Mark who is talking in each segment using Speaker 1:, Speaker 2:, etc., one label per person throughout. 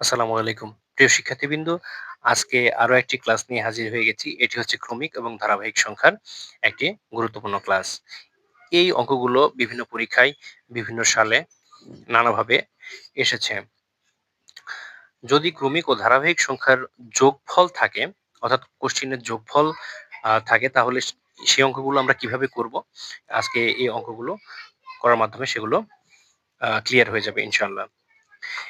Speaker 1: আসসালামু আলাইকুম। প্রিয় শিক্ষার্থীবৃন্দ, আজকে আরও একটি ক্লাস নিয়ে হাজির হয়ে গেছি। এটি হচ্ছে ক্রমিক এবং ধারাবাহিক সংখ্যার একটি গুরুত্বপূর্ণ ক্লাস। এই অঙ্কগুলো বিভিন্ন পরীক্ষায়, বিভিন্ন সালে নানাভাবে এসেছে। যদি ক্রমিক ও ধারাবাহিক সংখ্যার যোগফল থাকে, অর্থাৎ কোশ্চিনের যোগফল থাকে, তাহলে সেই অঙ্কগুলো আমরা কীভাবে করব? আজকে এই অঙ্কগুলো করার মাধ্যমে সেগুলো ক্লিয়ার হয়ে যাবে ইনশাল্লাহ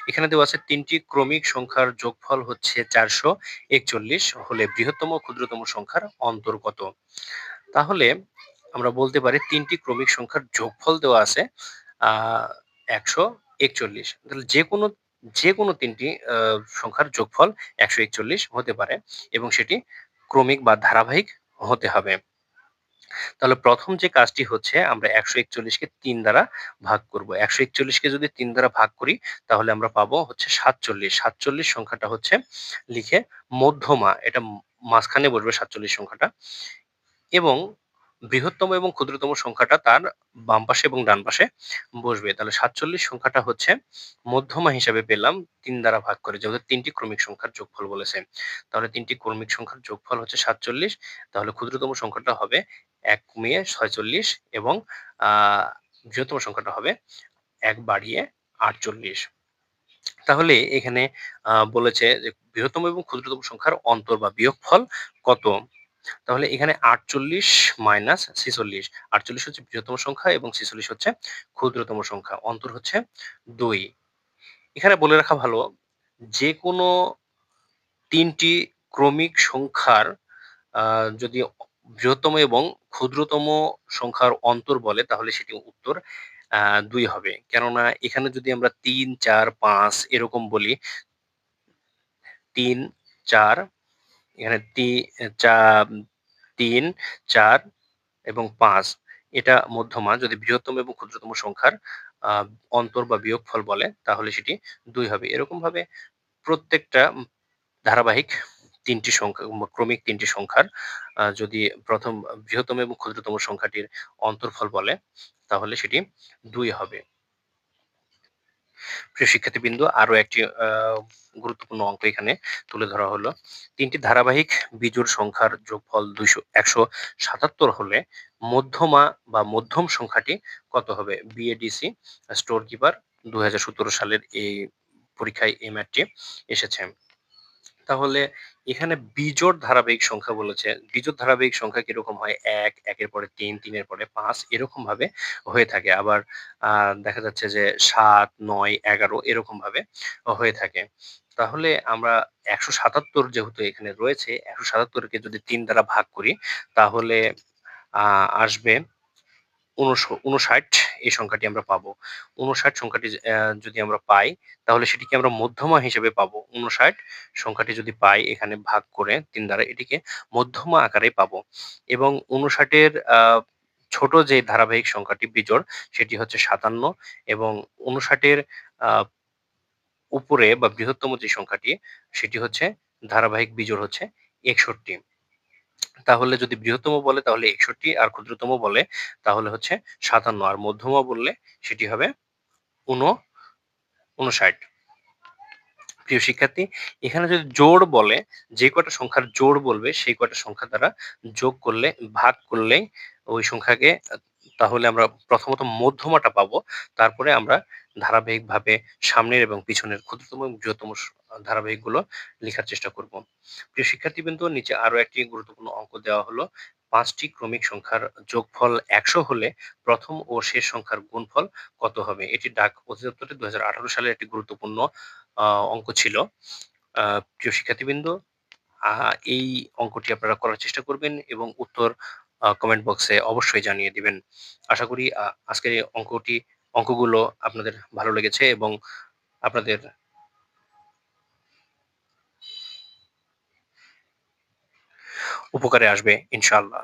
Speaker 1: এখানে দেওয়া আছে তিনটি ক্রমিক সংখ্যার যোগফল হচ্ছে চারশো একচল্লিশ হলে বৃহত্তম ক্ষুদ্রতম সংখ্যার অন্তর্গত তাহলে আমরা বলতে পারি তিনটি ক্রমিক সংখ্যার যোগফল দেওয়া আছে একশো একচল্লিশ। তাহলে যে কোনো যে কোনো তিনটি সংখ্যার যোগফল একশো একচল্লিশ হতে পারে এবং সেটি ক্রমিক বা ধারাবাহিক হতে হবে। তাহলে প্রথম যে কাজটি হচ্ছে, আমরা একশো একচল্লিশকে তিন দ্বারা ভাগ করব। একশো একচল্লিশকে যদি তিন দ্বারা ভাগ করি, তাহলে আমরা পাবো হচ্ছে সাতচল্লিশ। সাতচল্লিশ সংখ্যাটা হচ্ছে লিখে মধ্যমা, এটা মাঝখানে বসবে সাতচল্লিশ সংখ্যাটা। এবং বৃহত্তম এবং ক্ষুদ্রতম সংখ্যাটা তার বাম পাশে এবং ডান পাশে বসবে। তাহলে সাতচল্লিশ সংখ্যাটা হচ্ছে মধ্যমা হিসাবে পেলাম, তিন দ্বারা ভাগ করে, যেহেতু তিনটি ক্রমিক সংখ্যার যোগফল বলেছে। তাহলে তিনটি ক্রমিক সংখ্যার যোগফল হচ্ছে সাতচল্লিশ, তাহলে ক্ষুদ্রতম সংখ্যাটা হবে এক কমিয়ে ছয়চল্লিশ এবং বৃহত্তম সংখ্যাটা হবে এক বাড়িয়ে আটচল্লিশ। তাহলে এখানে বলেছে যে বৃহত্তম এবং ক্ষুদ্রতম সংখ্যার অন্তর বা বিয়োগফল কত? তাহলে এখানে আটচল্লিশ মাইনাস ছিচল্লিশ। আটচল্লিশ হচ্ছে বৃহত্তম সংখ্যা এবং ছিচল্লিশ হচ্ছে ক্ষুদ্রতম সংখ্যা। অন্তর হচ্ছে দুই। এখানে বলে রাখা ভালো যে কোনো তিনটি ক্রমিক সংখ্যার যদি বৃহত্তম এবং ক্ষুদ্রতম সংখ্যার অন্তর বলে, তাহলে সেটি উত্তর দুই হবে। কেননা এখানে যদি আমরা তিন, চার, পাঁচ এরকম বলি, তিন, চার, এখানে তিন, চার এবং পাঁচ, এটা মধ্যমা যদি বৃহত্তম এবং ক্ষুদ্রতম সংখ্যার অন্তর বা বিয়োগফল বলে, তাহলে সেটি দুই হবে। এরকম ভাবে প্রত্যেকটা ধারাবাহিক তিনটি সংখ্যা, ক্রমিক তিনটি সংখ্যার যদি প্রথম বৃহত্তম এবং ক্ষুদ্রতম সংখ্যাটির অন্তর্ফল বলে, তাহলে সেটি দুই হবে। প্রিয় শিক্ষার্থীবৃন্দ আরও একটি গুরুত্বপূর্ণ অঙ্ক এখানে তুলে ধরা হলো। তিনটি ধারাবাহিক বিজোড় সংখ্যার যোগফল দুইশো, একশো সাতাত্তর হলে মধ্যমা বা মধ্যম সংখ্যাটি কত হবে? বিএডিসি স্টোর কিপার দুই হাজার সতেরো সালের এই পরীক্ষায় এই ম্যাটটি এসেছে। তাহলে এখানে বিজোড় ধারাবাহিক সংখ্যা বলেছে। বিজোড় ধারাবাহিক সংখ্যা কীরকম হয়? এক, একের পরে তিন, তিনের পরে পাঁচ এরকম ভাবে হয়ে থাকে। আবার দেখা যাচ্ছে যে সাত, নয়, এগারো এরকম ভাবে হয়ে থাকে। তাহলে আমরা একশো সাতাত্তর যেহেতু এখানে রয়েছে, একশো সাতাত্তরকে যদি তিন দ্বারা ভাগ করি, তাহলে আসবে উনষাট এই সংখ্যাটি আমরা পাবো। উনষাট সংখ্যাটি যদি আমরা পাই, তাহলে সেটিকে আমরা মধ্যমা হিসেবে পাবো। উনষাট সংখ্যাটি যদি পাই, এখানে ভাগ করে তিন দ্বারা এটিকে মধ্যমা আকারে পাবো। এবং উনষাটের ছোট যে ধারাবাহিক সংখ্যাটি বিজোড়, সেটি হচ্ছে সাতান্ন এবং উনষাটের উপরে বা বৃহত্তম যে সংখ্যাটি, সেটি হচ্ছে ধারাবাহিক বিজোড় হচ্ছে একষট্টি। তাহলে যদি বৃহত্তম বলে তাহলে একষট্টি, আর ক্ষুদ্রতম বলে তাহলে হচ্ছে সাতান্ন, আর মধ্যমা বললে সেটি হবে উন, উনষাট। প্রিয় শিক্ষার্থী, এখানে যদি জোর বলে, যে কটা সংখ্যার জোর বলবে, সেই কটা সংখ্যা দ্বারা যোগ করলে, ভাগ করলে ওই সংখ্যাকে তাহলে আমরা প্রথমত মধ্যমাটা পাবো। তারপরে আমরা ধারাবাহিকভাবে সামনের এবং পিছনের ক্ষুদ্রতম এবং বৃহত্তম ধারাবাহিকগুলো লেখার চেষ্টা করব। প্রিয় শিক্ষার্থীবৃন্দ, নিচে আরও একটি গুরুত্বপূর্ণ অঙ্ক দেওয়া হলো। পাঁচটি ক্রমিক সংখ্যার যোগফল একশো হলে প্রথম ও শেষ সংখ্যার গুণফল কত হবে? এটি ডাক অধিদপ্তরে দু সালের একটি গুরুত্বপূর্ণ অঙ্ক ছিল। প্রিয় শিক্ষার্থীবৃন্দ এই অঙ্কটি আপনারা করার চেষ্টা করবেন এবং উত্তর কমেন্ট বক্সে অবশ্যই জানিয়ে দিবেন। আশা করি আজকের এই অঙ্কটি, অঙ্কগুলো আপনাদের ভালো লেগেছে এবং আপনাদের উপকারে আসবে, ইনশাআল্লাহ।